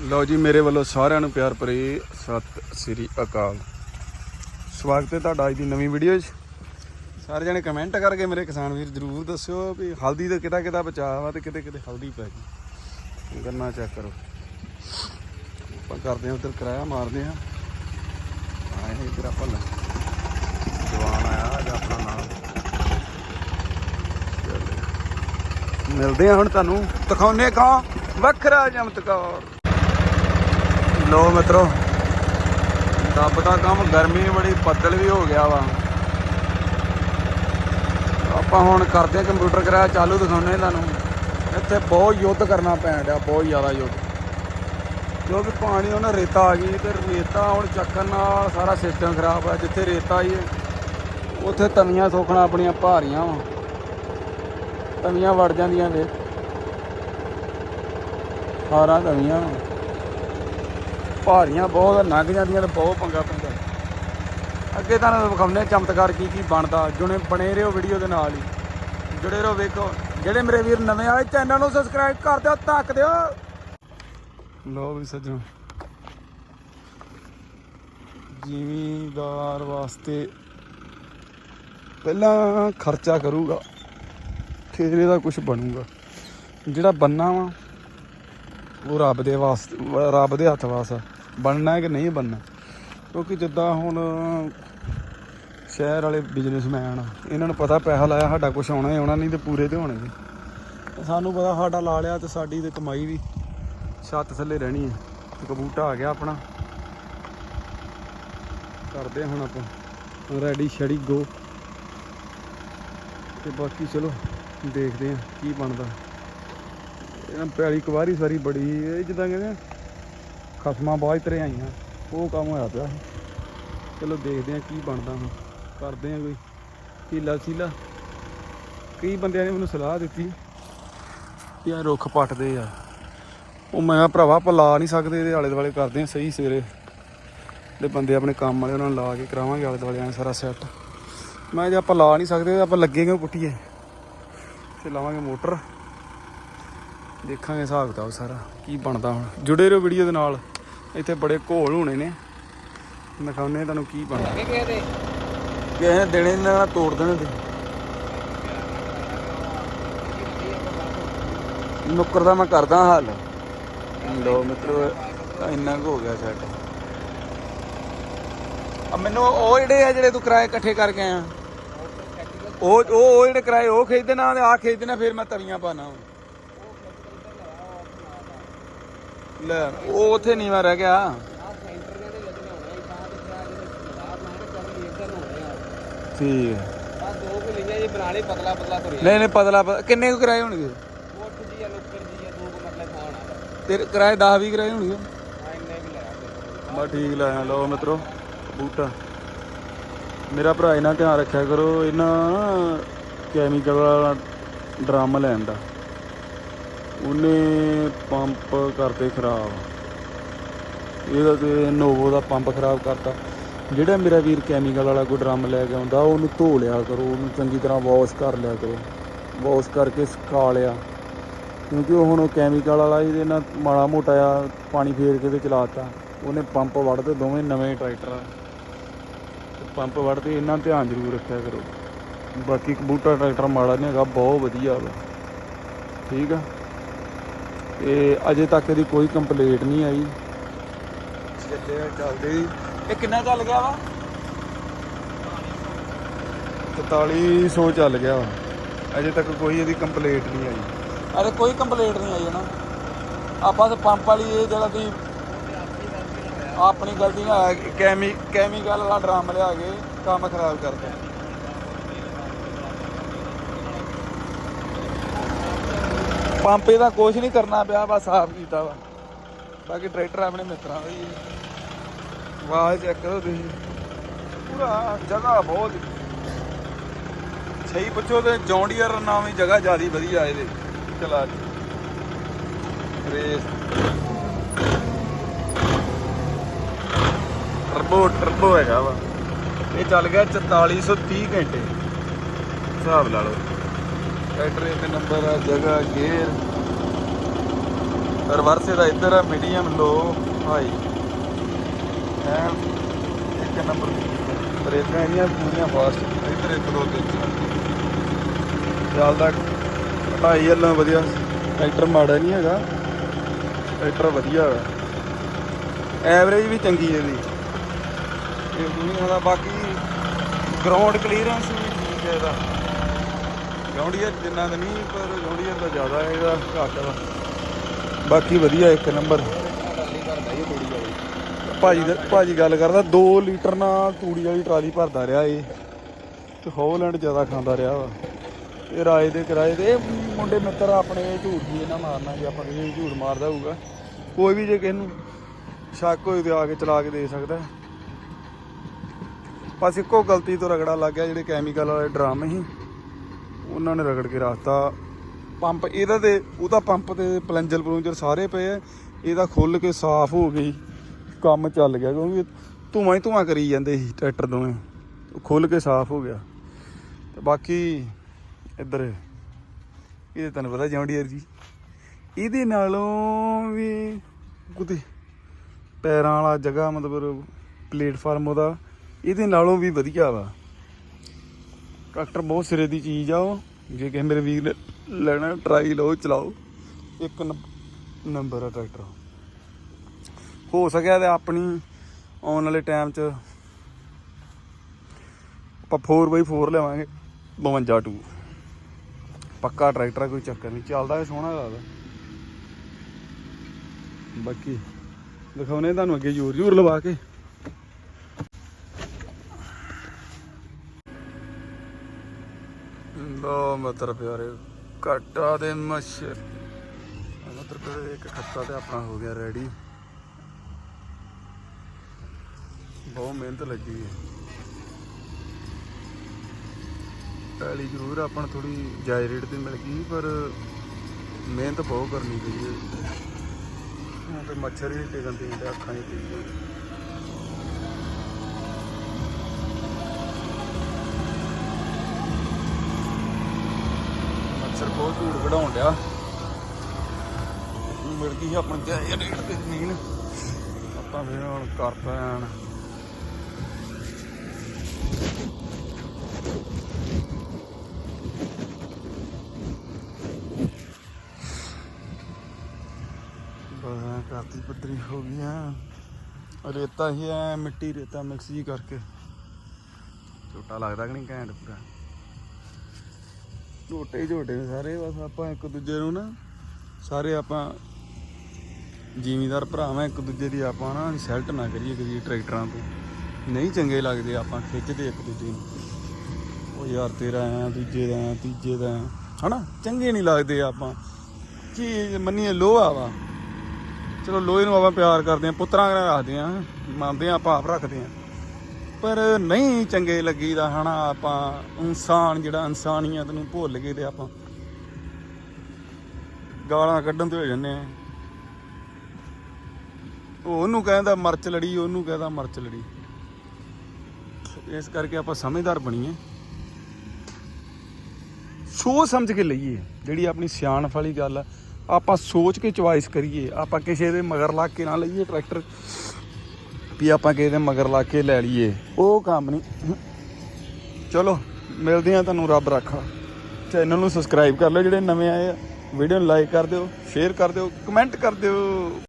ਲਓ ਜੀ, ਮੇਰੇ ਵੱਲੋਂ ਸਾਰਿਆਂ ਨੂੰ ਪਿਆਰ ਭਰੀ ਸਤਿ ਸ੍ਰੀ ਅਕਾਲ। ਸਵਾਗਤ ਹੈ ਤੁਹਾਡਾ ਅੱਜ ਦੀ ਨਵੀਂ ਵੀਡੀਓ 'ਚ। ਸਾਰੇ ਜਣੇ ਕਮੈਂਟ ਕਰਕੇ ਮੇਰੇ ਕਿਸਾਨ ਵੀਰ ਜਰੂਰ ਦੱਸਿਓ ਵੀ ਹਲਦੀ ਦਾ ਕਿਹੜਾ ਕਿਹੜਾ ਬਚਾਅ ਵਾ ਤੇ ਕਿਤੇ ਕਿਤੇ ਹਲਦੀ ਪੈ ਗਈ। ਗੰਨਾ ਚੈੱਕ ਕਰੋ। ਆਪਾਂ ਕਰਦੇ ਹਾਂ ਉਧਰ ਕਿਰਾਇਆ ਮਾਰਦੇ ਹਾਂ। ਆਏ ਇਧਰ ਆਪਾਂ ਲੈ। ਜਵਾਨ ਆਇਆ, ਅੱਜ ਆਪਣਾ ਨਾਮ। ਮਿਲਦੇ ਆ ਹੁਣ ਤੁਹਾਨੂੰ। ਦਿਖਾਉਨੇ ਕਾ ਵੱਖਰਾ ਚਮਤਕਾਰ ਲੋ ਮਿੱਤਰੋ, ਦੱਬ ਦਾ ਕੰਮ ਗਰਮੀ ਬੜੀ, ਬੱਦਲ ਵੀ ਹੋ ਗਿਆ ਵਾ। ਆਪਾਂ ਹੁਣ ਕਰਦੇ ਆ ਕੰਪਿਊਟਰ ਕਰਾਇਆ ਚਾਲੂ ਦਿਖਾਉਨੇ ਤੁਹਾਨੂੰ। ਇੱਥੇ ਬਹੁਤ ਯੁੱਧ ਕਰਨਾ ਪੈਣ ਡਿਆ, ਬਹੁਤ ਜ਼ਿਆਦਾ ਯੁੱਧ। ਕਿਉਂਕਿ ਪਾਣੀ, ਉਹਨਾਂ ਰੇਤਾ ਆ ਗਈ, ਤੇ ਰੇਤਾ ਹੁਣ ਚੱਕਣ ਨਾਲ ਸਾਰਾ ਸਿਸਟਮ ਖਰਾਬ ਆ, ਜਿੱਥੇ ਰੇਤਾ ਆਈ ਉੱਥੇ ਤਵੀਆਂ ਸੋਖਣਾ ਆਪਣੀਆਂ ਭਾਰੀਆਂ ਵਾ। ਤਵੀਆਂ ਵੜ ਜਾਂਦੀਆਂ ਵੇ ਹਾਰਾਂ ਤਵੀਆਂ ਭਾਰੀਆਂ ਬਹੁਤ ਲੰਘ ਜਾਂਦੀਆਂ ਤੇ ਬਹੁਤ ਪੰਗਾ ਪੈਂਦਾ। ਅੱਗੇ ਤੁਹਾਨੂੰ ਵਿਖਾਉਂਦੇ ਹਾਂ ਚਮਤਕਾਰ ਕੀ ਕੀ ਬਣਦਾ ਜੁਨੇ ਬਣੇ ਰਹੋ ਵੀਡੀਓ ਦੇ ਨਾਲ ਹੀ। ਜੁੜੇ ਰਹੋ, ਵੇਖੋ। ਜਿਹੜੇ ਮੇਰੇ ਵੀਰ ਨਵੇਂ ਆਏ ਚੈਨਲ ਨੂੰ ਸਬਸਕ੍ਰਾਈਬ ਕਰ ਦਿਓ, ਧੱਕ ਦਿਓ। ਲੋ ਵੀ ਸੱਜਣੋ। ਜ਼ਿਮੀਂਦਾਰ ਵਾਸਤੇ ਪਹਿਲਾਂ ਖਰਚਾ ਕਰੂਗਾ ਫਿਰ ਇਹਦਾ ਕੁਝ ਬਣੂਗਾ। ਜਿਹੜਾ ਬੰਨਾ ਵਾ, ਉਹ ਰੱਬ ਦੇ ਵਾਸਤੇ, ਰੱਬ ਦੇ ਹੱਥ ਵਾਸ ਬਣਨਾ ਹੈ ਕਿ ਨਹੀਂ ਬਣਨਾ? ਕਿਉਂਕਿ ਜਿੱਦਾਂ ਹੁਣ ਸ਼ਹਿਰ ਵਾਲੇ ਬਿਜ਼ਨਸਮੈਨ ਇਹਨਾਂ ਨੂੰ ਪਤਾ ਪੈਸਾ ਲਾਇਆ ਸਾਡਾ ਕੁਝ ਆਉਣਾ ਹੀ ਆਉਣਾ, ਨਹੀਂ ਤੇ ਪੂਰੇ ਤੇ ਹੋਣਗੇ ਤੇ ਸਾਨੂੰ ਪਤਾ ਸਾਡਾ ਲਾ ਲਿਆ ਤੇ ਸਾਡੀ ਤੇ ਕਮਾਈ ਵੀ ਛੱਤ ਥੱਲੇ ਰਹਿਣੀ ਹੈ। ਤੇ ਕਬੂਟਾ ਆ ਗਿਆ ਆਪਣਾ। ਕਰਦੇ ਹੁਣ ਆਪਾਂ। ਰੈਡੀ ਛੜੀ ਗੋ ਤੇ ਬਾਕੀ ਚਲੋ, ਦੇਖਦੇ ਹਾਂ ਕੀ ਬਣਦਾ। ਇਹਨਾਂ ਪਿਆਰੀ ਕੁਵਾਰੀ ਸਾਰੀ ਬੜੀ, ਇਹ ਜਿੱਦਾਂ ਕਹਿੰਦੇ ਖਸਮਾਂ ਬਾਅਦ ਤਰੇ ਆਈਆਂ। ਉਹ ਕੰਮ ਹੋਇਆ ਪਿਆ ਸੀ। ਚਲੋ ਦੇਖਦੇ ਆ ਕੀ ਬਣਦਾ ਹੁਣ। ਕਰਦੇ ਆ ਕੋਈ। ਹੀਲਾ ਸੀਲਾ। ਕਈ ਬੰਦਿਆਂ ਨੇ ਮੈਨੂੰ ਸਲਾਹ ਦਿੱਤੀ ਕਿ ਆ ਰੁੱਖ ਪੱਟਦੇ ਆ। ਉਹ ਮੈਂ ਕਿਹਾ, ਭਰਾਵਾ, ਆਪਾਂ ਲਾ ਨਹੀਂ ਸਕਦੇ, ਇਹਦੇ ਆਲੇ ਦੁਆਲੇ ਕਰਦੇ ਆ ਸਹੀ ਸਵੇਰੇ। ਦੇ ਬੰਦੇ ਆਪਣੇ ਕੰਮ ਵਾਲੇ, ਉਹਨਾਂ ਨੂੰ ਲਾ ਕੇ ਕਰਾਵਾਂਗੇ ਆਲੇ ਦੁਆਲੇ ਐਂ ਸਾਰਾ ਸੈੱਟ ਮੈਂ ਕਿਹਾ, ਜੇ ਆਪਾਂ ਲਾ ਨਹੀਂ ਸਕਦੇ ਆਪਾਂ ਲੱਗੇ ਕਿਉਂ ਪੁੱਟੀਏ? ਤੇ ਲਾਵਾਂਗੇ ਮੋਟਰ। ਦੇਖਾਂਗੇ ਹਿਸਾਬ ਕਿਤਾਬ ਸਾਰਾ, ਕੀ ਬਣਦਾ ਹੁਣ। ਜੁੜੇ ਰਹੋ ਵੀਡੀਓ ਦੇ ਨਾਲ। ਇੱਥੇ ਬੜੇ ਘੋਲ ਹੋਣੇ ਨੇ। ਦਿਖਾਉਨੇ ਤੁਹਾਨੂੰ ਕੀ ਬਣਦਾ। ਕਿਸੇ ਨੇ? ਦੇਣੇ ਨੀ ਨਾ ਤੋੜ ਦੇਣੇ ਤੇ ਨੁੱਕਰ ਦਾ ਮੈਂ ਕਰਦਾ ਹੱਲ। ਲੋ ਮਿੱਤਰੋ ਇੰਨਾ ਕੁ ਹੋ ਗਿਆ ਸੈੱਟ ਆ ਮੈਨੂੰ ਉਹ ਜਿਹੜੇ ਆ ਜਿਹੜੇ ਤੂੰ ਕਿਰਾਏ ਇਕੱਠੇ ਕਰਕੇ ਆਇਆ। ਉਹ ਉਹ ਜਿਹੜੇ ਕਿਰਾਏ ਉਹ ਖਰੀਦਦੇ ਨਾ ਆ ਖਰੀਦਦੇ ਨਾ ਫਿਰ ਮੈਂ ਤਵੀਆਂ ਪਾਣਾ ਲੈ, ਉਹ ਉੱਥੇ ਨੀਵਾ ਰਹਿ ਗਿਆ। ਠੀਕ ਹੈ। ਆ ਦੋ ਕੁ ਲਈਆਂ ਜੀ ਬਣਾ ਪਤਲਾ ਪਤਲਾ ਤੁਰਿਆ ਨਹੀਂ ਨਹੀਂ, ਪਤਲਾ ਪਤਲਾ- ਕਿੰਨੇ ਕੁ ਕਿਰਾਏ ਹੋਣਗੇ? ਕੋਟ ਜੀ ਆ ਨੁੱਕਰ ਜੀ ਆ ਦੋ ਕੁ ਮਤਲਬ ਖਾਣਾ ਤੇਰੇ ਕਿਰਾਏ 10 20 ਕਿਰਾਏ ਹੋਣਗੇ। ਆ ਇੰਨੇ ਵੀ ਲਿਆ ਫਿਰ। ਬਸ ਠੀਕ ਲਾਇਆ ਲਓ ਮਿੱਤਰੋ, ਬੂਟਾ। ਮੇਰਾ ਭਰਾ ਇਹਨਾਂ ਧਿਆਨ ਰੱਖਿਆ ਕਰੋ ਇਹਨਾਂ ਕੈਮੀਕਲ ਵਾਲਾ ਡਰਮ ਲੈਣ ਦਾ। ਉਹਨੇ ਪੰਪ ਕਰਤੇ ਖਰਾਬ। ਇਹਦਾ ਤੇ ਨੋਵੋ ਦਾ ਪੰਪ ਖਰਾਬ ਕਰਤਾ। ਜਿਹੜਾ ਮੇਰਾ ਵੀਰ ਕੈਮੀਕਲ ਵਾਲਾ ਕੋਈ ਡਰਮ ਲੈ ਕੇ ਆਉਂਦਾ, ਉਹਨੂੰ ਧੋ ਲਿਆ ਕਰੋ, ਉਹਨੂੰ ਚੰਗੀ ਤਰ੍ਹਾਂ ਵਾਸ਼ ਕਰ ਲਿਆ ਕਰੋ। ਵਾਸ਼ ਕਰਕੇ ਸੁਕਾ ਲਿਆ। ਕਿਉਂਕਿ ਉਹ ਹੁਣ ਕੈਮੀਕਲ ਵਾਲਾ ਇਹਦੇ ਨਾਲ ਮਾੜਾ ਮੋਟਾ ਆ, ਪਾਣੀ ਫੇਰ ਕੇ ਤੇ ਚਲਾਤਾ ਉਹਨੇ ਪੰਪ ਵੜਦੇ ਦੋਵੇਂ ਨਵੇਂ ਟਰੈਕਟਰ ਆ। ਤੇ ਪੰਪ ਵੜਦੇ ਇਹਨਾਂ ਧਿਆਨ ਜ਼ਰੂਰ ਰੱਖਿਆ ਕਰੋ। ਬਾਕੀ ਕਬੂਟਰ ਟਰੈਕਟਰ ਮਾੜਾ ਨਹੀਂ ਹੈਗਾ, ਬਹੁਤ ਵਧੀਆ ਵਾ। ਠੀਕ ਆ? ਤੇ ਅਜੇ ਤੱਕ ਇਹਦੀ ਕੋਈ ਕੰਪਲੇਂਟ ਨਹੀਂ ਆਈ। ਚੱਲੇ ਚੱਲਦੇ ਇਹ ਕਿੰਨਾ ਚੱਲ ਗਿਆ ਵਾ? 4300 ਚੱਲ ਗਿਆ ਵਾ। ਅਜੇ ਤੱਕ ਕੋਈ ਇਹਦੀ ਕੰਪਲੇਂਟ ਨਹੀਂ ਆਈ। ਅਰੇ ਕੋਈ ਕੰਪਲੇਂਟ ਨਹੀਂ ਆਈ ਨਾ। ਆਪਾਂ ਤਾਂ ਪੰਪ ਵਾਲੀ ਇਹ ਜਿਹੜਾ ਦੀ ਆਪਣੀ ਗਲਤੀ ਨਾਲ ਕੈਮੀ ਕੈਮੀਕਲ ਵਾਲਾ ਡਰਮ ਲਿਆ ਕੇ ਕੰਮ ਖਰਾਬ ਕਰਦਾ ਪੰਪ ਇਹਦਾ ਕੁਝ ਨਹੀਂ ਕਰਨਾ ਪਿਆ, ਬਸ ਸਾਫ਼ ਕੀਤਾ ਵਾ। ਬਾਕੀ ਟਰੈਕਟਰ ਆਪਣੇ ਮਿੱਤਰਾਂ ਦਾ ਹੀ ਹੈ। ਵਾਹ ਚੈੱਕ ਕਰੋ ਤੁਸੀਂ। ਪੂਰਾ ਜਗ੍ਹਾ ਬਹੁਤ ਸਹੀ ਪੁੱਛੋ ਤੇ ਜੌਂਡੀਅਰ ਨਾਮੀ ਜਗ੍ਹਾ ਜਿਆਦੀ ਵਧੀਆ ਇਹਦੇ। ਚਲਾ ਜੀ ਰੇਸ। ਟਰਬੋ ਟਰਬੋ ਹੈਗਾ ਵਾ। ਇਹ ਚੱਲ ਗਿਆ 4430 ਘੰਟੇ। ਹਿਸਾਬ ਲਾ ਲਓ। ਟਰੈਕਟਰ ਦੇ ਨੰਬਰ ਆ ਜਗ੍ਹਾ, ਗੇਅਰ। ਰਿਵਰਸ ਇਹਦਾ ਇੱਧਰ ਆ, ਮੀਡੀਅਮ ਲੋ ਹਾਈ ਐ ਇੱਕ ਨੰਬਰ ਬ੍ਰੇਕਾਂ ਇਹਦੀਆਂ ਪੂਰੀਆਂ ਫਾਸਟ ਇੱਧਰ ਇੱਕ, ਦੋ, ਤਿੰਨ ਚੱਲਦਾ ਢਾਈ ਹੱਲਾਂ ਵਧੀਆ। ਟਰੈਕਟਰ ਮਾੜਾ ਨਹੀਂ ਹੈਗਾ। ਟਰੈਕਟਰ ਵਧੀਆ ਹੈ ਐਵਰੇਜ ਵੀ ਚੰਗੀ ਇਹਦੀ। ਇਹ ਦੁਨੀਆ ਦਾ ਬਾਕੀ ਗਰਾਊਂਡ ਕਲੀਅਰੈਂਸ ਵੀ ਠੀਕ ਹੈ ਇਹਦਾ। ਜੌਂਡੀਅਰ ਜਿੰਨਾ ਤਾਂ ਨਹੀਂ ਪਰ ਜੌਂਡੀਅਰ ਦਾ ਜ਼ਿਆਦਾ ਹੈ ਇਹਦਾ ਘੱਟ ਵਾ ਬਾਕੀ ਵਧੀਆ ਇੱਕ ਨੰਬਰ। ਟਰਾਲੀ ਕਰਦਾ ਹੀ ਥੋੜੀ ਭਾਜੀ ਦਾ ਭਾਜੀ ਗੱਲ ਕਰਦਾ 2 ਲੀਟਰ ਨਾਲ ਤੂੜੀ ਵਾਲੀ ਟਰਾਲੀ ਭਰਦਾ ਰਿਹਾ ਇਹ। ਤੇ ਹੌਲੈਂਡ ਜ਼ਿਆਦਾ ਖਾਂਦਾ ਰਿਹਾ ਵਾ। ਇਹ ਰਾਏ ਦੇ ਕਿਰਾਏ ਦੇ ਮੁੰਡੇ ਮਿੱਤਰ ਆਪਣੇ ਝੂਠ ਜੀ ਇਹਨਾਂ ਮਾਰਨਾ, ਜੇ ਆਪਾਂ ਕਿਸੇ ਝੂਠ ਮਾਰਦਾ ਹੋਊਗਾ। ਕੋਈ ਵੀ ਜੇ ਕਿਸੇ ਨੂੰ ਸ਼ੱਕ ਹੋਏ ਤੇ ਆ ਕੇ ਚਲਾ ਕੇ ਦੇ ਸਕਦਾ। ਬਸ ਇੱਕੋ ਗਲਤੀ ਤੋਂ ਰਗੜਾ ਲੱਗ ਗਿਆ, ਜਿਹੜੇ ਕੈਮੀਕਲ ਵਾਲੇ ਡਰਮ ਸੀ। ਉਹਨਾਂ ਨੇ ਰਗੜ ਕੇ ਰੱਖਤਾ ਪੰਪ, ਇਹਦਾ ਤੇ ਉਹਦਾ ਪੰਪ ਤੇ ਪਲੰਜਰ ਪਲੂੰਜਰ ਸਾਰੇ ਪਏ ਆ। ਇਹਦਾ ਖੁੱਲ ਕੇ ਸਾਫ਼ ਹੋ ਗਈ, ਕੰਮ ਚੱਲ ਗਿਆ ਕਿਉਂਕਿ ਧੂਆਂ ਹੀ ਧੂਆਂ ਕਰੀ ਜਾਂਦੇ ਸੀ ਟਰੈਕਟਰ ਦੋਵੇਂ। ਉਹ ਖੁੱਲ ਕੇ ਸਾਫ਼ ਹੋ ਗਿਆ। ਤੇ ਬਾਕੀ ਇੱਧਰ, ਇਹ ਤੁਹਾਨੂੰ ਪਤਾ ਜੌਂਡੀਅਰ ਜੀ। ਇਹਦੇ ਨਾਲੋਂ ਵੀ ਕੁਤੇ ਪੈਰਾਂ ਵਾਲਾ ਜਗ੍ਹਾ ਮਤਲਬ ਪਲੇਟਫਾਰਮ ਉਹਦਾ, ਇਹਦੇ ਨਾਲੋਂ ਵੀ ਵਧੀਆ ਵਾ। ਟਰੈਕਟਰ ਬਹੁਤ ਸਿਰੇ ਦੀ ਚੀਜ਼ ਆ ਉਹ। ਜੇ ਕਿਸੇ ਮੇਰੇ ਵੀਰ ਲੈਣਾ ਟਰਾਈ ਲਓ ਚਲਾਓ। ਇੱਕ ਨੰਬਰ ਆ ਟਰੈਕਟਰ। ਹੋ ਸਕਿਆ ਤੇ ਆਪਣੀ ਆਉਣ ਵਾਲੇ ਟਾਈਮ 'ਚ ਆਪਾਂ 4x4 ਲਵਾਂਗੇ 52 ਟੂ ਪੱਕਾ ਟਰੈਕਟਰ ਆ, ਕੋਈ ਚੱਕਰ ਨਹੀਂ। ਚੱਲਦਾ ਸੋਹਣਾ ਲੱਗਦਾ। ਬਾਕੀ ਦਿਖਾਉਨੇ ਤੁਹਾਨੂੰ ਅੱਗੇ ਜ਼ੋਰ ਜ਼ੋਰ ਲਵਾ ਕੇ। ਲੋ ਮਤਰ ਪਿਆਰੇ ਘਾਟਾ ਦੇ ਮੱਛਰ ਮਤਰ ਪਿਆਰੇ ਇੱਕ ਖੱਤਾ ਤੇ ਆਪਣਾ ਹੋ ਗਿਆ ਰੈਡੀ ਬਹੁਤ ਮਿਹਨਤ ਲੱਗੀ ਹੈ। ਪਹਿਲੀ ਜ਼ਰੂਰ ਆਪਾਂ ਨੂੰ ਥੋੜੀ ਜਾਇਜ਼ ਰੇਟ ਤੇ ਮਿਲ ਗਈ, ਪਰ ਮਿਹਨਤ ਬਹੁਤ ਕਰਨੀ ਪਈ ਹੈ। ਤੇ ਮੱਛਰ ਹੀ ਟਿਕਣ ਦੀ, ਅੱਖਾਂ ਹੀ ਪਈ ਮੱਛਰ ਕਢਾਉਣ ਡਿਆ। ਮਿਲ ਗਈ ਆਪਣੇ ਆਪਣੀ ਜਾਇਜ਼ ਰੇਟ ਤੇ ਜ਼ਮੀਨ। ਆਪਾਂ ਫਿਰ ਹੁਣ ਕਰਤਾ ਐਨ ਬਸ ਕਰਤੀ ਪੱਧਰੀ ਹੋ ਗਈ ਆ ਰੇਤਾ ਹੀ ਐ, ਮਿੱਟੀ ਰੇਤਾ ਮਿਕਸ ਜੀ ਕਰਕੇ। ਛੋਟਾ ਲੱਗਦਾ ਕਿ ਨਹੀਂ ਘੈਂਟ ਪੂਰਾ? ਝੋਟੇ ਝੋਟੇ ਨੇ ਸਾਰੇ, ਬਸ ਆਪਾਂ ਇੱਕ ਦੂਜੇ ਨੂੰ ਨਾ ਸਾਰੇ ਆਪਾਂ ਜ਼ਿਮੀਦਾਰ ਭਰਾਵਾਂ, ਇੱਕ ਦੂਜੇ ਦੀ ਆਪਾਂ ਨਾ ਇਨਸਲਟ ਨਾ ਕਰੀਏ ਕਰੀਏ ਟਰੈਕਟਰਾਂ ਤੋਂ। ਨਹੀਂ ਚੰਗੇ ਲੱਗਦੇ ਆਪਾਂ, ਖਿੱਚਦੇ ਇੱਕ ਦੂਜੇ ਨੂੰ। ਉਹ ਯਾਰ ਤੇਰਾ ਆ ਦੂਜੇ ਦਾ ਆ ਤੀਜੇ ਦਾ ਆ ਹਨਾ? ਚੰਗੇ ਨਹੀਂ ਲੱਗਦੇ ਆਪਾਂ। ਚੀਜ਼ ਮੰਨੀਏ ਲੋਹਾ ਵਾ। ਚਲੋ ਲੋਹੇ ਨੂੰ ਆਪਾਂ ਪਿਆਰ ਕਰਦੇ ਆ ਪੁੱਤਰਾਂ ਨਾਲ ਰੱਖਦੇ ਆ ਮੰਨਦੇ ਆ ਆਪਾਂ ਆਪ ਰੱਖਦੇ ਆ ਪਰ ਨਹੀਂ ਚੰਗੇ ਲੱਗੀਦਾ, ਹਨਾ, ਆਪਾਂ ਇਨਸਾਨ ਜਿਹੜਾ ਇਨਸਾਨੀਅਤ ਨੂੰ ਭੁੱਲ ਗਏ ਤੇ ਆਪਾਂ ਗਾਲਾਂ ਕੱਢਣ ਤੇ ਹੋ ਜੰਨੇ ਆ। ਉਹਨੂੰ ਕਹਿੰਦਾ ਮਰਚ ਲੜੀ, ਉਹਨੂੰ ਕਹਿੰਦਾ ਮਰਚ ਲੜੀ। ਇਸ ਕਰਕੇ ਆਪਾਂ ਸਮਝਦਾਰ ਬਣੀਏ। ਸੋਚ ਸਮਝ ਕੇ ਲਈਏ, ਜਿਹੜੀ ਆਪਣੀ ਸਿਆਣਪ ਵਾਲੀ ਗੱਲ ਆ। ਆਪਾਂ ਸੋਚ ਕੇ ਚੁਆਇਸ ਕਰੀਏ, ਆਪਾਂ ਕਿਸੇ ਦੇ ਮਗਰ ਲੱਗ ਕੇ ਨਾ ਲਈਏ ਟਰੈਕਟਰ। ਵੀ ਆਪਾਂ ਕਿਸੇ ਦੇ ਮਗਰ ਲਾ ਕੇ ਲੈ ਲਈਏ। ਉਹ ਕੰਮ ਨਹੀਂ। ਚਲੋ, ਮਿਲਦੇ ਆ ਤੁਹਾਨੂੰ, ਰੱਬ ਰੱਖਾ। ਚੈਨਲ ਨੂੰ ਸਬਸਕ੍ਰਾਈਬ ਕਰ ਲਓ, ਜਿਹੜੇ ਨਵੇਂ ਆਏ ਆ। ਵੀਡੀਓ ਨੂੰ ਲਾਈਕ ਕਰ ਦਿਓ ਸ਼ੇਅਰ ਕਰ ਦਿਓ ਕਮੈਂਟ ਕਰ ਦਿਓ।